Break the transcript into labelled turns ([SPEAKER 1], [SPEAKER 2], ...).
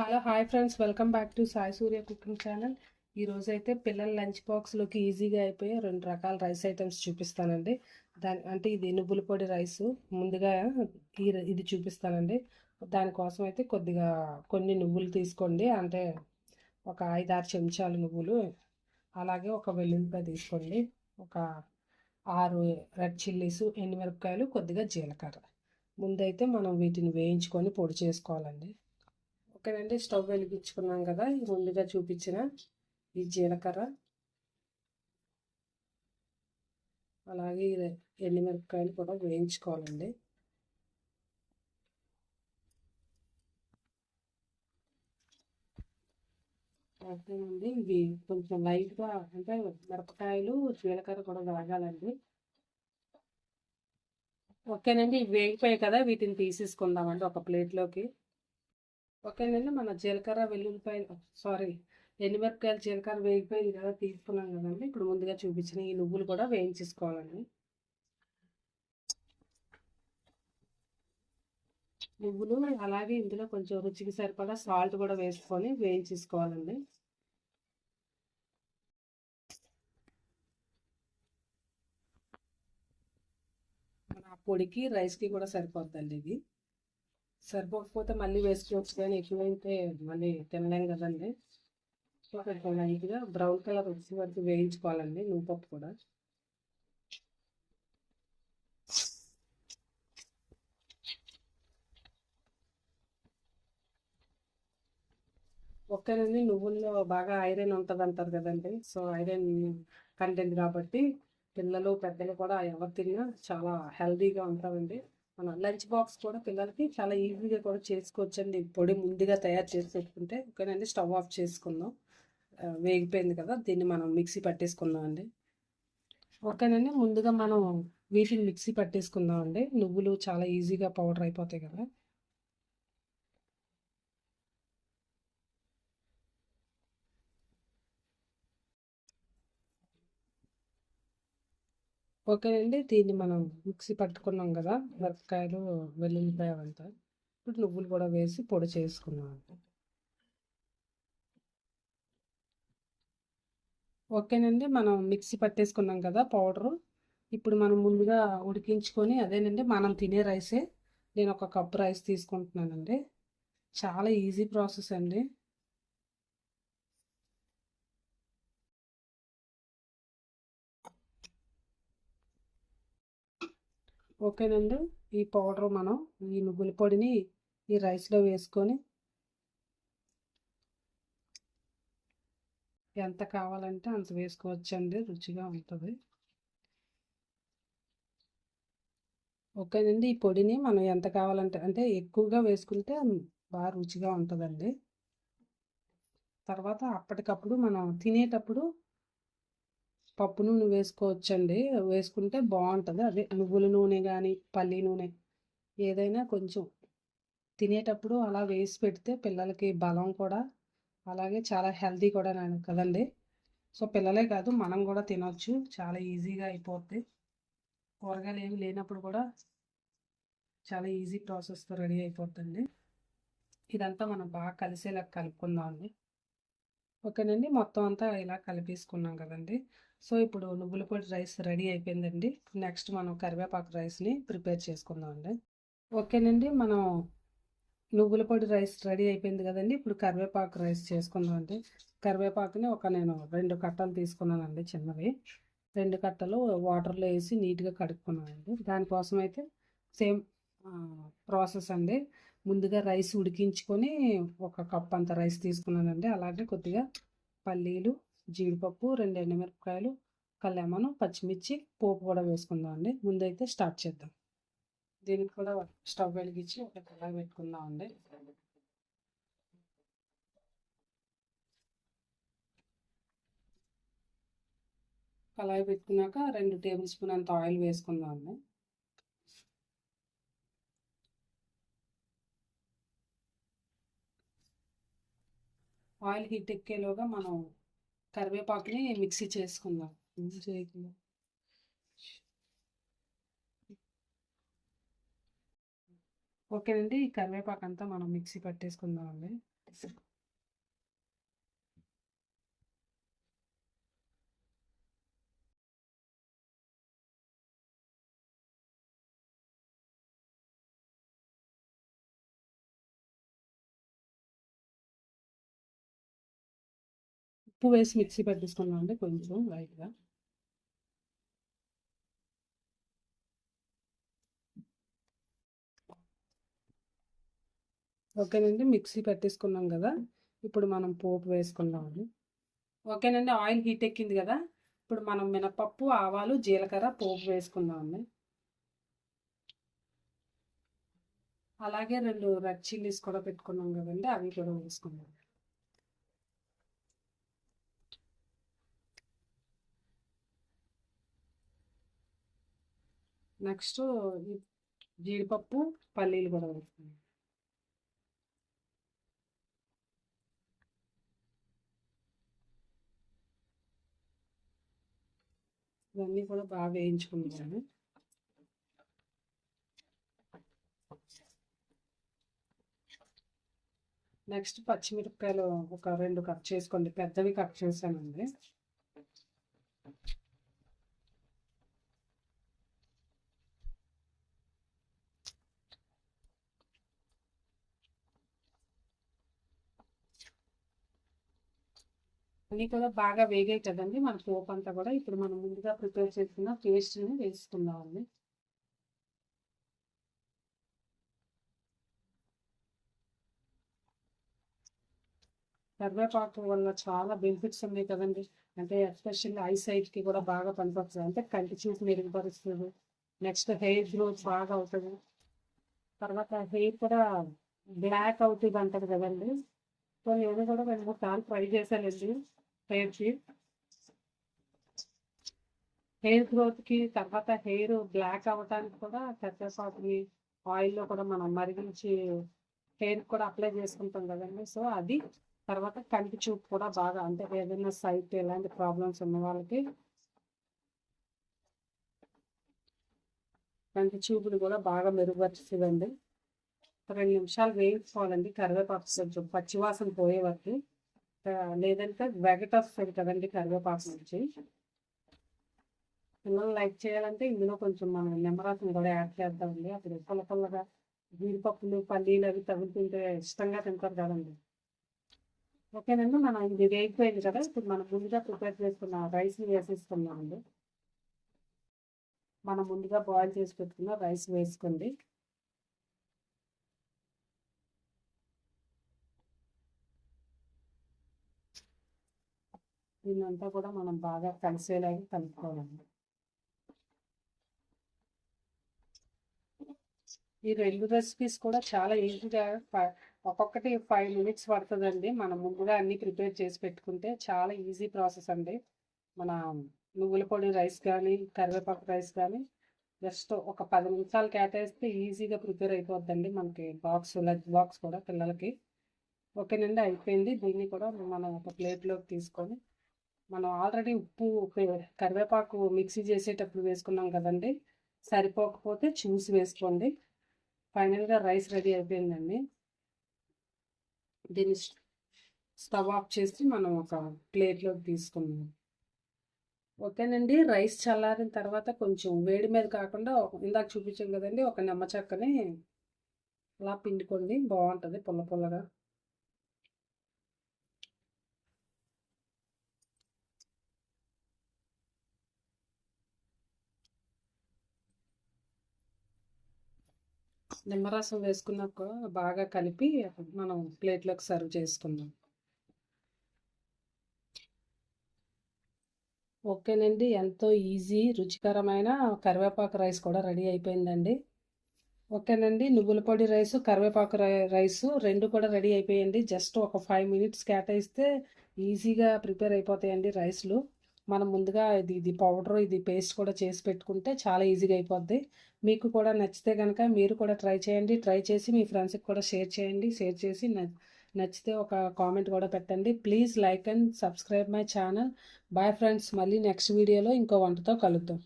[SPEAKER 1] Hello hi friends. Welcome back to Sai Surya cooking channel. ఈరోజైతే అయితే పిల్లల lunch బాక్స్లోకి ఈజీగా అయిపోయే రెండు రకాల రైస్ ఐటమ్స్ చూపిస్తానండి. దాని అంటే ఇది నువ్వుల పొడి రైస్ ముందుగా ఈ ఇది చూపిస్తానండి. దానికోసం అయితే కొద్దిగా కొన్ని నువ్వులు తీసుకోండి. అంటే ఒక ఐదారు చెంచాలు నువ్వులు అలాగే ఒక వెల్లుల్లిపాయ తీసుకోండి. ఒక ఆరు రెడ్ చిల్లీస్ ఎండుమిరపకాయలు కొద్దిగా జీలకర్ర. ముందైతే మనం వీటిని వేయించుకొని పొడి చేసుకోవాలండి. ఓకేనండి స్టవ్ వెలిగించుకున్నాం కదా ఈ ముందుగా చూపించిన ఈ జీలకర్ర. అలాగే ఈ ఎండుమిరపకాయలు కూడా వేయించుకోవాలండి. ఓకేనండి ఇవి కొంచెం లైట్గా అంటే మిరపకాయలు జీలకర్ర కూడా వేగాలండి. ఓకేనండి ఇవి వేగిపోయాయి కదా వీటిని తీసేసుకుందామండి ఒక ప్లేట్లోకి. ఓకేనండి మన జీలకర్ర వెల్లుల్లిపాయ సారీ ఎండుమిరపకాయలు జీలకర్ర వేగిపోయింది కదా తీసుకున్నాం కదండి. ఇప్పుడు ముందుగా చూపించిన ఈ నువ్వులు కూడా వేయించేసుకోవాలండి. నువ్వులు అలాగే ఇందులో కొంచెం రుచికి సరిపడా సాల్ట్ కూడా వేసుకొని వేయించేసుకోవాలండి. మన పొడికి రైస్కి కూడా సరిపోద్దండి ఇది. సరిపోకపోతే మళ్ళీ వేసుకోవచ్చు కానీ ఎక్కువైతే మళ్ళీ తినలేం కదండి. సో లైట్గా బ్రౌన్ కలర్ వచ్చే వరకు వేయించుకోవాలండి నువ్వుపప్పు కూడా. ఒక్కనండి నువ్వుల్లో బాగా ఐరన్ ఉంటుంది అంటారు కదండి. సో ఐరన్ కంటెంట్ కాబట్టి పిల్లలు పెద్దలు కూడా ఎవరు తిన్నా చాలా హెల్దీగా ఉంటారండి మన లంచ్ బాక్స్ కూడా పిల్లలకి చాలా ఈజీగా కూడా చేసుకోవచ్చండి. పొడి ముందుగా తయారు చేసి పెట్టుకుంటే ఓకేనండి స్టవ్ ఆఫ్ చేసుకుందాం. వేగిపోయింది కదా దీన్ని మనం మిక్సీ పట్టేసుకుందాం అండి. ఓకేనండి ముందుగా మనం వీటిని మిక్సీ పట్టేసుకుందాం అండి. నువ్వులు చాలా ఈజీగా పౌడర్ అయిపోతాయి కదా. ఓకేనండి దీన్ని మనం మిక్సీ పట్టుకున్నాం కదా మిరపకాయలు వెల్లుల్లిపాయ అంతా ఇప్పుడు నువ్వులు కూడా వేసి పొడి చేసుకున్నాం ఓకేనండి మనం మిక్సీ పట్టేసుకున్నాం కదా పౌడరు. ఇప్పుడు మనం ముందుగా ఉడికించుకొని అదేనండి మనం తినే రైసే. నేను ఒక కప్ రైస్ తీసుకుంటున్నానండి. చాలా ఈజీ ప్రాసెస్ అండి. ఓకేనండి. ఈ పౌడర్ మనం ఈ నువ్వుల పొడిని ఈ రైస్లో వేసుకొని ఎంత కావాలంటే అంత వేసుకోవచ్చండి. రుచిగా ఉంటుంది. ఓకేనండి. ఈ పొడిని మనం ఎంత కావాలంటే అంటే ఎక్కువగా వేసుకుంటే బాగా రుచిగా ఉంటుందండి. తర్వాత అప్పటికప్పుడు మనం తినేటప్పుడు పప్పు నూనె వేసుకోవచ్చండి. వేసుకుంటే బాగుంటుంది. అదే నువ్వుల నూనె కానీ పల్లి నూనె ఏదైనా కొంచెం తినేటప్పుడు అలా వేసి పెడితే పిల్లలకి బలం కూడా అలాగే చాలా హెల్తీ కూడా కదండి. సో పిల్లలే కాదు మనం కూడా తినొచ్చు. చాలా ఈజీగా అయిపోద్ది. కూరగాయలు ఏమి లేనప్పుడు కూడా చాలా ఈజీ ప్రాసెస్తో రెడీ అయిపోతుంది ఇదంతా మనం బాగా కలిసేలా కలుపుకుందామండి. ఓకేనండి మొత్తం అంతా ఇలా కలిపేసుకున్నాం కదండి. సో ఇప్పుడు నువ్వుల పొడి రైస్ రెడీ అయిపోయిందండి. నెక్స్ట్ మనం కరివేపాకు రైస్ని ప్రిపేర్ చేసుకుందామండి ఓకేనండి మనం నువ్వుల పొడి రైస్ రెడీ అయిపోయింది కదండి. ఇప్పుడు కరివేపాకు రైస్ చేసుకుందామండి కరివేపాకుని ఒక నేను రెండు కట్టలు తీసుకున్నానండి చిన్నవి. రెండు కట్టలు వాటర్లో వేసి నీట్గా కడుక్కున్నానండి. దానికోసం అయితే సేమ్ ప్రాసెస్ అండి. ముందుగా రైస్ ఉడికించుకొని ఒక కప్ అంత రైస్ తీసుకున్నానండి. అలాగే కొద్దిగా పల్లీలు జీడిపప్పు రెండు ఎండుమిరపకాయలు కళ్యామను పచ్చిమిర్చి పోపు కూడా వేసుకుందాం అండి. ముందైతే స్టార్ట్ చేద్దాం. దీనికి కూడా స్టవ్ వెలిగించి ఒక కళాయి పెట్టుకుందాం అండి కళాయి పెట్టుకున్నాక రెండు టేబుల్ స్పూన్ అంత ఆయిల్ వేసుకుందాం అండి ఆయిల్ హీట్ ఎక్కేలోగా మనం కరివేపాకుని మిక్సీ చేసుకుందాం. చేయకుండా ఓకేనండి ఈ కరివేపాకు అంతా మనం మిక్సీ పట్టేసుకుందామండి. ఉప్పు వేసి మిక్సీ పట్టేసుకున్నాం అండి కొంచెం లైట్గా. ఓకేనండి మిక్సీ పెట్టేసుకున్నాం కదా ఇప్పుడు మనం పోపు వేసుకుందామండి. ఓకేనండి ఆయిల్ హీట్ ఎక్కింది కదా ఇప్పుడు మనం మినపప్పు ఆవాలు జీలకర్ర పోపు వేసుకుందామండి. అలాగే రెండు రెడ్ చిల్లీస్ కూడా పెట్టుకున్నాం కదండి అవి కూడా వేసుకుందాం. నెక్స్ట్ జీడిపప్పు పల్లీలు కూడా వేస్తాను ఇవన్నీ కూడా బాగా వేయించుకుంటాను నెక్స్ట్ పచ్చిమిరపకాయలు ఒక రెండు కట్ చేసుకోండి. పెద్దవి కట్ చేశానండి. అన్నీ కూడా బాగా వేగాయి కదండి. మన పోపు అంతా కూడా ఇప్పుడు మనం ముందుగా ప్రిపేర్ చేసుకున్న పేస్ట్ని వేసుకుందామండి. కరివేపాకు వల్ల చాలా బెనిఫిట్స్ ఉన్నాయి కదండి. అంటే ఎస్పెషల్లీ ఐ సైట్కి కూడా బాగా పనిపడుతుంది అంటే కంటి చూపు మెరుగుపరుస్తుంది. నెక్స్ట్ హెయిర్ గ్రోత్ బాగా అవుతుంది. తర్వాత హెయిర్ కూడా బ్లాక్ అవుతుంది అంటారు కదండి. సో నేను కూడా రెండు మూడు సార్లు ట్రై చేశానండి. హెయిర్కి హెయిర్ గ్రోత్కి తర్వాత హెయిర్ బ్లాక్ అవ్వడానికి కూడా కరివేపాకుని ఆయిల్లో కూడా మనం మరిగించి హెయిర్ కూడా అప్లై చేసుకుంటాం కదండి. సో అది తర్వాత కంటి చూపు కూడా బాగా అంటే ఏదైనా సైట్ ఎలాంటి ప్రాబ్లమ్స్ ఉన్న వాళ్ళకి కంటి చూపుని కూడా బాగా మెరుగుపరుస్తుందండి. రెండు నిమిషాలు వేయించుకోవాలండి. కరివేపాకు కొంచెం పచ్చివాసన పోయే వరకు లేదంటే వెగట వస్తుంది కదండి కరివేపాకు నుంచి. పిల్లలు లైక్ చేయాలంటే ఇందులో కొంచెం మనం నిమ్మరసం కూడా యాడ్ చేద్దామండి. అప్పుడు పుల్ల పుల్లగా జీడిపప్పులు పల్లీలు అవి తగులుతుంటే ఇష్టంగా తింటారు కదండి. ఓకేనండి మనం ఇది వేగిపోయింది కదా ఇప్పుడు మనం ముందుగా ప్రిపేర్ చేసుకున్న రైస్ని వేసేసుకున్నామండి మనం ముందుగా బాయిల్ చేసి పెట్టుకున్న రైస్ వేసుకోండి. దీన్నంతా కూడా మనం బాగా కలిసేలాగా కలుపుకోవాలండి ఈ రెండు రెసిపీస్ కూడా చాలా ఈజీగా ఒక్కొక్కటి ఫైవ్ మినిట్స్ పడుతుందండి. మనం ముందుగా అన్ని ప్రిపేర్ చేసి పెట్టుకుంటే చాలా ఈజీ ప్రాసెస్ అండి. మన నువ్వుల పొడి రైస్ కానీ కరివేపాకు రైస్ కానీ జస్ట్ ఒక పది నిమిషాలు కేటాయిస్తే ఈజీగా ప్రిపేర్ అయిపోద్దండి మనకి బాక్స్ లంచ్ బాక్స్ కూడా పిల్లలకి. ఓకేనండి అయిపోయింది. దీన్ని కూడా మనం ఒక ప్లేట్లోకి తీసుకొని మనం ఆల్రెడీ ఉప్పు కరివేపాకు మిక్సీ చేసేటప్పుడు వేసుకున్నాం కదండి. సరిపోకపోతే చూసి వేసుకోండి. ఫైనల్గా రైస్ రెడీ అయిపోయిందండి. దీన్ని స్టవ్ ఆఫ్ చేసి మనం ఒక ప్లేట్లోకి తీసుకున్నాం ఓకేనండి. రైస్ చల్లారిన తర్వాత కొంచెం వేడి మీద కాకుండా ఇందాక చూపించాం కదండి ఒక నిమ్మ చెక్కని అలా పిండుకోండి. బాగుంటుంది పుల్ల పుల్లగా. నిమ్మరసం వేసుకున్నాక బాగా కలిపి మనం ప్లేట్లోకి సర్వ్ చేసుకుందాం. ఓకేనండి. ఎంతో ఈజీ రుచికరమైన కరివేపాకు రైస్ కూడా రెడీ అయిపోయిందండి. ఓకేనండి. నువ్వుల పొడి రైసు కరివేపాకు రైసు రెండు కూడా రెడీ అయిపోయింది జస్ట్ ఒక ఫైవ్ మినిట్స్ కేటాయిస్తే ఈజీగా ప్రిపేర్ అయిపోతాయండి రైస్లు. మనం ముందుగా ఇది ఇది పౌడర్ ఇది పేస్ట్ కూడా చేసి పెట్టుకుంటే చాలా ఈజీగా అయిపోద్ది. మీకు కూడా నచ్చితే కనుక మీరు కూడా ట్రై చేయండి. ట్రై చేసి మీ ఫ్రెండ్స్కి కూడా షేర్ చేయండి. షేర్ చేసి నచ్చితే ఒక కామెంట్ కూడా పెట్టండి. Please like and subscribe my channel. Bye friends. మళ్ళీ నెక్స్ట్ వీడియోలో ఇంకో వంటతో కలుద్దాం.